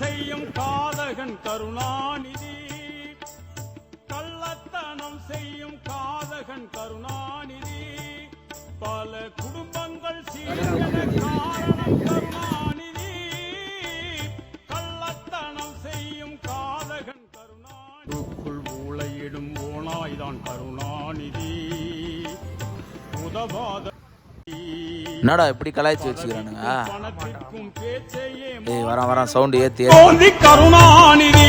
செய்யும் காதகன் கருணாநிதி. கள்ளத்தனம் செய்யும் காதகன் கருணாநிதி. பல குடும்பங்கள் சீர்கெட காரணம் கருணாநிதி. கள்ளத்தனம் செய்யும் காதகன் கருணாநிதிக்குள் ஊழையிடும் ஓனாய்தான் கருணாநிதி. உதவாத என்னடா இப்படி கலாய்ச்சி வச்சுக்கிறானுங்க? ஏய் வரான் வரான் சவுண்டு ஏற்றி கருணாநிதி.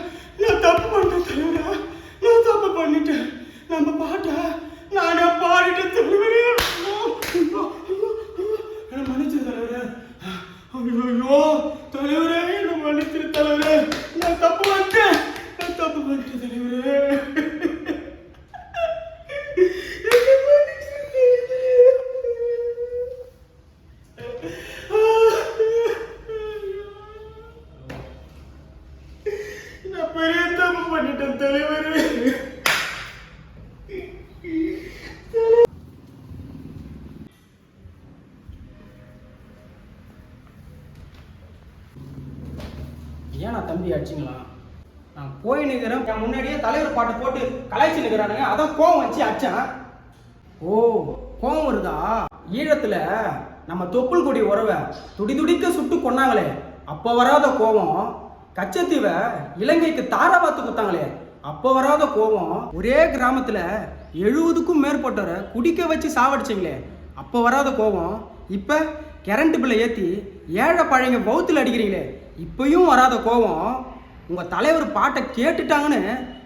ਵੀਰੇ ਇਹ ਤਾਂ ਪੁੱਤ ਇਹ ਤਾਂ ਪੁੱਤ ਵੀਰੇ ஏன் நான் தம்பி அடிச்சிங்களா? நான் போய் நிற்கிறேன் என் முன்னாடியே தலைவர் பாட்டு போட்டு கலாய்ச்சி நிற்கிறானுங்க அதான் கோவம் வச்சு அடிச்சேன். ஓ கோவம் வருதா? ஈழத்தில் நம்ம தொப்புள் கொடி உறவை துடி துடிக்க சுட்டு கொன்னாங்களே. அப்போ வராத கோவம். கச்சத்தீவை இலங்கைக்கு தாராபாத்து கொடுத்தாங்களே அப்போ வராத கோவம். ஒரே கிராமத்தில் எழுபதுக்கும் மேற்பட்டவரை குடிக்க வச்சு சாவடிச்சிங்களே. அப்போ வராத கோவம். இப்போ கரண்ட் பில்லை ஏற்றி ஏழை பழையங்க பௌத்தில் அடிக்கிறீங்களே இப்பயும் வராத கோவம். உங்கள் தலைவர் பாட்டை கேட்டுட்டாங்கன்னு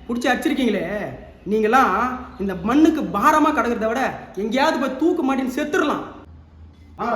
பிடிச்சி அடிச்சிருக்கீங்களே நீங்களாம் இந்த மண்ணுக்கு பாரமாக கிடக்கிறத விட எங்கேயாவது போய் தூக்கு மாட்டின்னு செத்துடலாம் ஆ